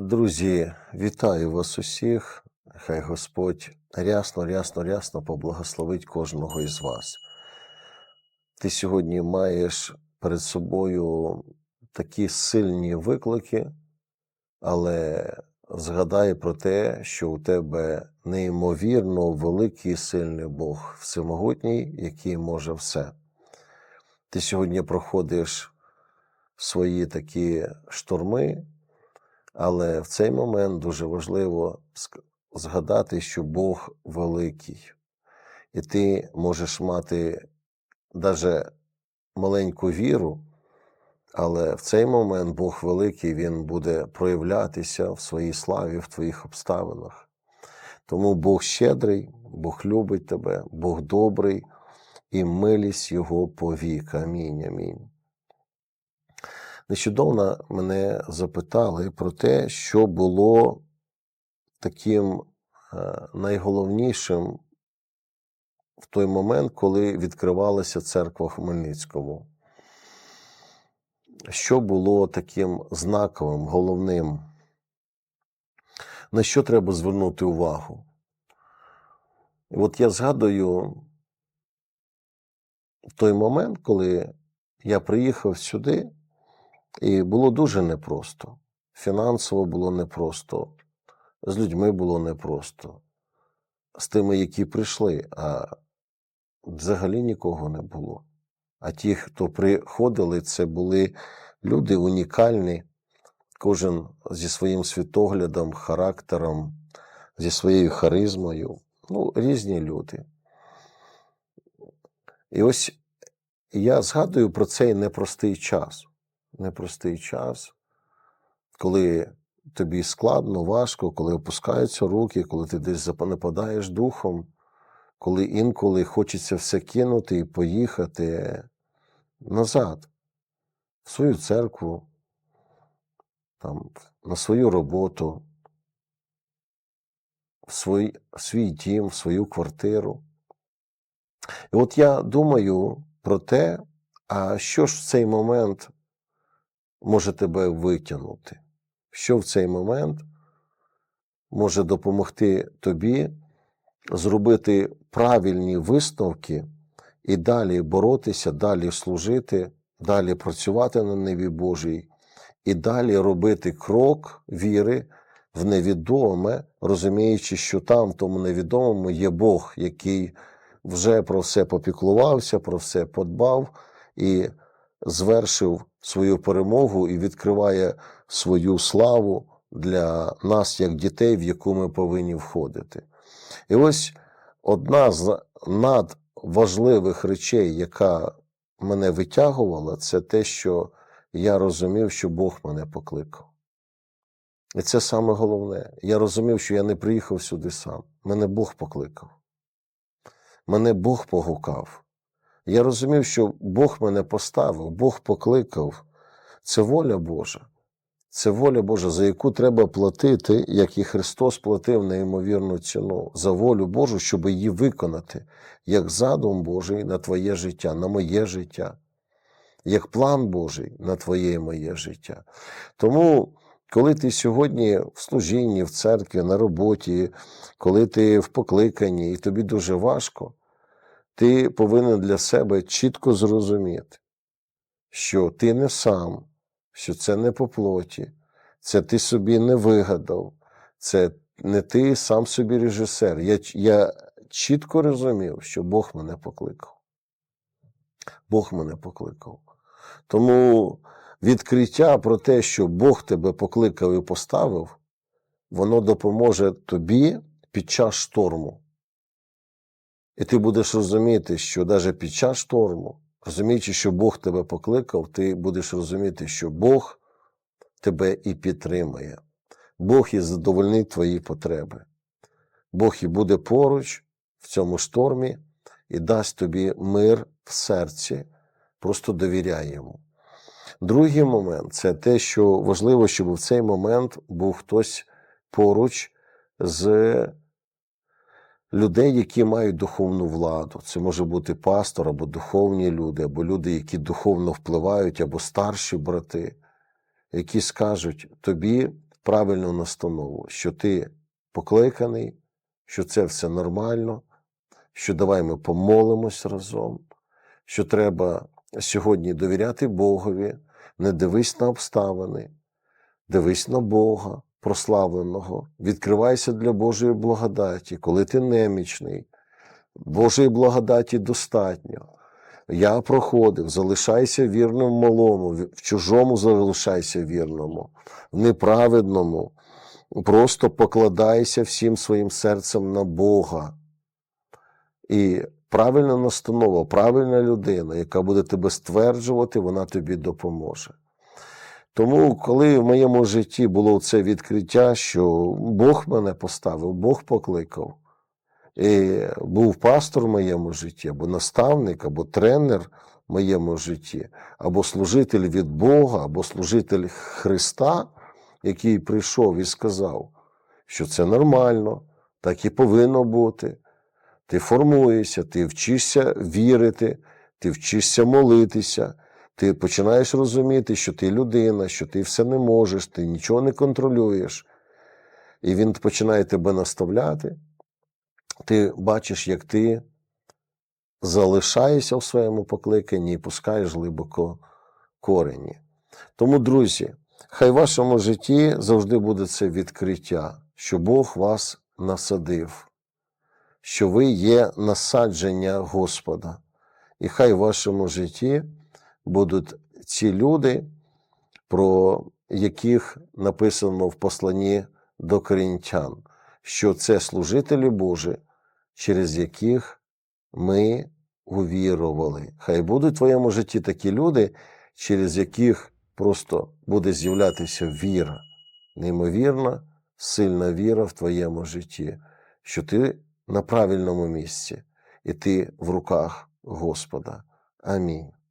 Друзі, вітаю вас усіх. Хай Господь рясно, рясно, рясно поблагословить кожного із вас. Ти сьогодні маєш перед собою такі сильні виклики, але згадай про те, що у тебе неймовірно великий і сильний Бог, всемогутній, який може все. Ти сьогодні проходиш свої такі шторми, але в цей момент дуже важливо згадати, що Бог великий, і ти можеш мати навіть маленьку віру, але в цей момент Бог великий, Він буде проявлятися в своїй славі, в твоїх обставинах. Тому Бог щедрий, Бог любить тебе, Бог добрий, і милість Його повік. Амінь. Амінь. Нещодавно мене запитали про те, що було таким е, найголовнішим в той момент, коли відкривалася церква в Хмельницькому. Що було таким знаковим, головним? На що треба звернути увагу? І от я згадую той момент, коли я приїхав сюди, і було дуже непросто. Фінансово було непросто, з людьми було непросто, з тими, які прийшли, а взагалі нікого не було. А ті, хто приходили, це були люди унікальні, кожен зі своїм світоглядом, характером, зі своєю харизмою. Ну, різні люди. І ось я згадую про цей непростий час. Непростий час, коли тобі складно, важко, коли опускаються руки, коли ти десь западаєш духом, коли інколи хочеться все кинути і поїхати назад, в свою церкву, там, на свою роботу, в свій, свій дім, в свою квартиру. І от я думаю про те, а що ж в цей момент може тебе витягнути? Що в цей момент може допомогти тобі зробити правильні висновки і далі боротися, далі служити, далі працювати на небі Божій, і далі робити крок віри в невідоме, розуміючи, що там, в тому невідомому, є Бог, який вже про все попіклувався, про все подбав і звершив свою перемогу і відкриває свою славу для нас, як дітей, в яку ми повинні входити. І ось одна з надважливих речей, яка мене витягувала, це те, що я розумів, що Бог мене покликав. І це саме головне. Я розумів, що я не приїхав сюди сам. Мене Бог покликав. Мене Бог погукав. Я розумів, що Бог мене поставив, Бог покликав. Це воля Божа. Це воля Божа, за яку треба платити, як і Христос платив неймовірну ціну за волю Божу, щоб її виконати, як задум Божий на твоє життя, на моє життя, як план Божий на твоє і моє життя. Тому, коли ти сьогодні в служінні, в церкві, на роботі, коли ти в покликанні, і тобі дуже важко, ти повинен для себе чітко зрозуміти, що ти не сам, що це не по плоті, це ти собі не вигадав, це не ти сам собі режисер. Я, я чітко розумів, що Бог мене покликав. Бог мене покликав. Тому відкриття про те, що Бог тебе покликав і поставив, воно допоможе тобі під час шторму. І ти будеш розуміти, що навіть під час шторму, розуміючи, що Бог тебе покликав, ти будеш розуміти, що Бог тебе і підтримує. Бог і задовольнить твої потреби. Бог і буде поруч в цьому штормі і дасть тобі мир в серці. Просто довіряй йому. Другий момент це те, що важливо, щоб в цей момент був хтось поруч з людей, які мають духовну владу. Це може бути пастор або духовні люди, або люди, які духовно впливають, або старші брати, які скажуть тобі, правильну настанову, що ти покликаний, що це все нормально, що давай ми помолимось разом, що треба сьогодні довіряти Богові, не дивись на обставини, дивись на Бога, прославленого, відкривайся для Божої благодаті, коли ти немічний. Божої благодаті достатньо. Я проходив, залишайся вірним малому, в чужому залишайся вірному, в неправедному. Просто покладайся всім своїм серцем на Бога. І правильна настанова, правильна людина, яка буде тебе стверджувати, вона тобі допоможе. Тому, коли в моєму житті було це відкриття, що Бог мене поставив, Бог покликав, і був пастор в моєму житті, або наставник, або тренер в моєму житті, або служитель від Бога, або служитель Христа, який прийшов і сказав, що це нормально, так і повинно бути. Ти формуєшся, ти вчишся вірити, ти вчишся молитися, ти починаєш розуміти, що ти людина, що ти все не можеш, ти нічого не контролюєш. І він починає тебе наставляти. Ти бачиш, як ти залишаєшся в своєму покликанні і пускаєш глибоко корені. Тому, друзі, хай в вашому житті завжди буде це відкриття, що Бог вас насадив, що ви є насадження Господа. І хай в вашому житті будуть ці люди, про яких написано в посланні до корінтян, що це служителі Божі, через яких ми увірували. Хай будуть в твоєму житті такі люди, через яких просто буде з'являтися віра, неймовірна, сильна віра в твоєму житті, що ти на правильному місці і ти в руках Господа. Амінь.